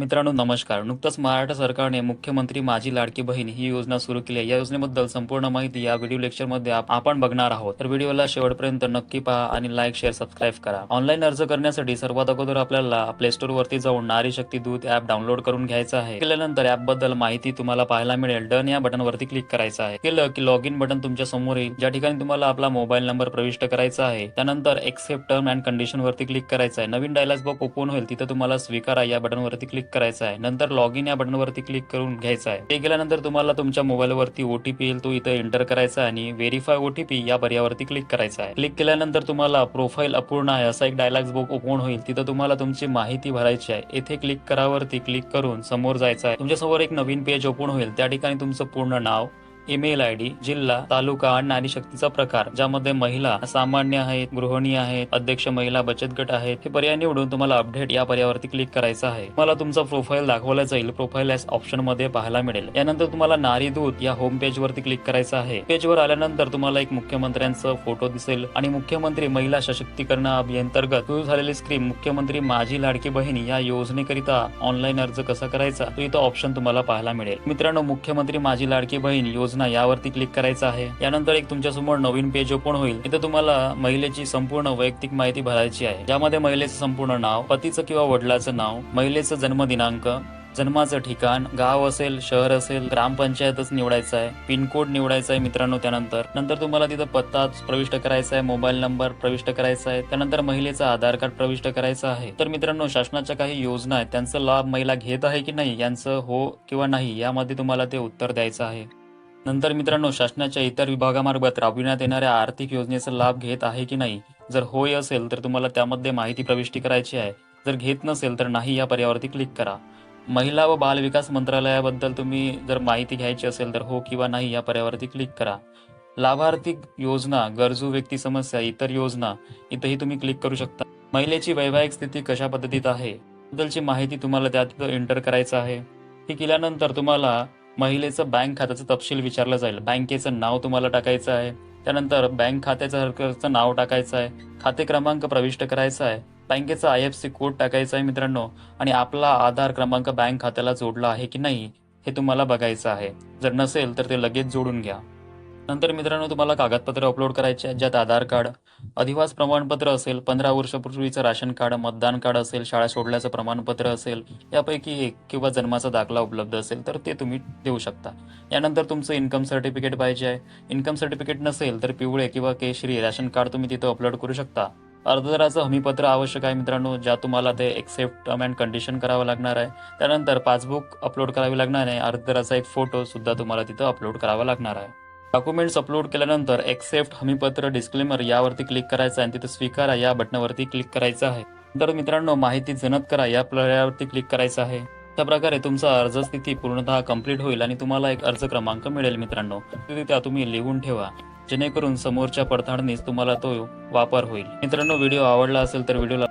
मित्रांनो नमस्कार. नुकतंच महाराष्ट्र सरकारने मुख्यमंत्री माझी लाडकी बहीण ही योजना सुरू केली आहे. या योजनेबद्दल संपूर्ण माहिती या व्हिडिओ लेक्चरमध्ये आपण बघणार आहोत. तर व्हिडिओला शेवटपर्यंत नक्की पहा आणि लाईक शेअर सबस्क्राईब करा. ऑनलाईन अर्ज करण्यासाठी सर्वात अगोदर आपल्याला प्ले स्टोर वरती जाऊन नारी शक्ती दूत ऍप डाउनलोड करून घ्यायचं आहे. केल्यानंतर ऍपबद्दल माहिती तुम्हाला पाहायला मिळेल. डन या बटन वरती क्लिक करायचं आहे. केलं की लॉग इन बटन तुमच्यासमोर येईल. ज्या ठिकाणी तुम्हाला आपला मोबाईल नंबर प्रविष्ट करायचा आहे त्यानंतर एक्सेप्ट टर्म अँड कंडिशन वरती क्लिक करायचं आहे. नवीन डायलॉग बॉक्स ओपन होईल तिथे तुम्हाला स्वीकारा या बटन वरती क्लिक करायचा आहे. नंतर लॉग इन या बटनवरती क्लिक करून घ्यायचा आहे. ते गेल्यानंतर तुम्हाला तुमच्या मोबाईलवरती ओटीपी येईल तो इथं एंटर करायचा आहे आणि व्हेरीफाय ओटीपी या पर्यावरती क्लिक करायचा आहे. क्लिक केल्यानंतर तुम्हाला प्रोफाईल अपूर्ण आहे असा एक डायलॉग बुक ओपन होईल. तिथं तुम्हाला तुमची माहिती भरायची आहे. येथे क्लिक करावरती क्लिक करून समोर जायचं आहे. तुमच्यासमोर एक नवीन पेज ओपन होईल. त्या ठिकाणी तुमचं पूर्ण नाव ईमेल आय डी जिल्हा तालुका आणि नारी शक्तीचा प्रकार ज्यामध्ये महिला सामान्य आहेत गृहिणी आहेत अध्यक्ष महिला बचत गट आहेत हे पर्याय निवडून तुम्हाला अपडेट या पर्यावरती क्लिक करायचं आहे. मला तुमचा प्रोफाईल दाखवला जाईल प्रोफाईल एस ऑप्शनमध्ये पाहायला मिळेल. यानंतर तुम्हाला नारी दूत या होम पेज वरती क्लिक करायचं आहे. पेज वर आल्यानंतर तुम्हाला एक मुख्यमंत्र्यांचा फोटो दिसेल आणि मुख्यमंत्री महिला सशक्तीकरण अभियंतर्गत सुरू झालेली स्क्रीम मुख्यमंत्री माझी लाडकी बहिणी या योजनेकरिता ऑनलाईन अर्ज कसा करायचा तो इथं ऑप्शन तुम्हाला पाहायला मिळेल. मित्रांनो मुख्यमंत्री माझी लाडकी बहीण योजना यावरती क्लिक करायचं आहे. यानंतर एक तुमच्यासमोर नवीन पेज ओपन होईल. इथे तुम्हाला महिलेची संपूर्ण वैयक्तिक माहिती भरायची आहे. ज्यामध्ये महिलेचं संपूर्ण नाव पतीचं किंवा वडिलाचं नाव महिलेचं जन्मदिनांक जन्माचं ठिकाण गाव असेल शहर असेल ग्रामपंचायतच निवडायचं आहे. पिनकोड निवडायचा आहे मित्रांनो त्यानंतर. नंतर तुम्हाला तिथं पत्ता प्रविष्ट करायचा आहे मोबाईल नंबर प्रविष्ट करायचा आहे. त्यानंतर महिलेचं आधार कार्ड प्रविष्ट करायचं आहे. तर मित्रांनो शासनाच्या काही योजना आहेत. त्यांचा लाभ महिला घेत आहे की नाही यांचं हो किंवा नाही यामध्ये तुम्हाला ते उत्तर द्यायचं आहे. नंतर मित्रांनो शासनाच्या इतर विभागामार्फत राबविण्यात येणाऱ्या आर्थिक योजनेचा लाभ घेत आहे की नाही? जर होय असेल तर तुम्हाला त्यामध्ये माहिती प्रविष्टी करायची आहे. जर घेत नसेल तर नाही या पर्यावरती क्लिक करा. महिला व बाल विकास मंत्रालयाबद्दल तुम्ही जर माहिती घ्यायची असेल तर हो किंवा नाही या पर्यावरती क्लिक करा. लाभार्थी योजना गरजू व्यक्ती समस्या इतर योजना इथंही तुम्ही क्लिक करू शकता. महिलेची वैवाहिक स्थिती कशा पद्धतीत आहे? बद्दलची माहिती तुम्हाला त्यात एंटर करायचं आहे. हे केल्यानंतर तुम्हाला महिलेचं बँक खात्याचं तपशील विचारलं जाईल. बँकेचं नाव तुम्हाला टाकायचं आहे. त्यानंतर बँक खात्याचं हरकतचं नाव टाकायचं आहे. खाते क्रमांक प्रविष्ट करायचा आहे. बँकेचा आय एफ सी कोड टाकायचा आहे मित्रांनो. आणि आपला आधार क्रमांक बँक खात्याला जोडला आहे की नाही हे तुम्हाला बघायचं आहे. जर नसेल तर ते लगेच जोडून घ्या. नंतर मित्रांनो तुम्हाला कागदपत्र अपलोड करायचे आहेत ज्यात आधार कार्ड अधिवास प्रमाणपत्र असेल पंधरा वर्षापूर्वीचं राशन कार्ड मतदान कार्ड असेल शाळा सोडल्याचं प्रमाणपत्र असेल यापैकी एक किंवा जन्माचा दाखला उपलब्ध असेल तर ते तुम्ही देऊ शकता. यानंतर तुमचं इन्कम सर्टिफिकेट पाहिजे आहे. इन्कम सर्टिफिकेट नसेल तर पिवळे किंवा केशरी राशन कार्ड तुम्ही तिथं अपलोड करू शकता. अर्जदाराचं हमीपत्र आवश्यक आहे मित्रांनो ज्या तुम्हाला ते एक्सेप्ट टर्म अँड कंडिशन करावं लागणार आहे. त्यानंतर पासबुक अपलोड करावी लागणार आहे. अर्जदाराचा एक फोटो सुद्धा तुम्हाला तिथं अपलोड करावा लागणार आहे. डॉक्युमेंट्स अपलोड केल्यानंतर एक्सेप्ट हमीपत्र डिस्क्लेमर यावरती क्लिक करायचं आहे आणि तिथे स्वीकारा या बटनावरती क्लिक करायचं आहे. तर मित्रांनो माहिती जनत करा या पर्यायावरती क्लिक करायचं आहे. त्या प्रकारे तुमचा अर्ज स्थिती पूर्णतः कंप्लीट होईल आणि तुम्हाला एक अर्ज क्रमांक मिळेल मित्रांनो. त्या तुम्ही लिहून ठेवा. जेणेकरून समोरच्या पडताळणीस तुम्हाला तो वापर होईल. मित्रांनो व्हिडिओ आवडला असेल तर व्हिडिओला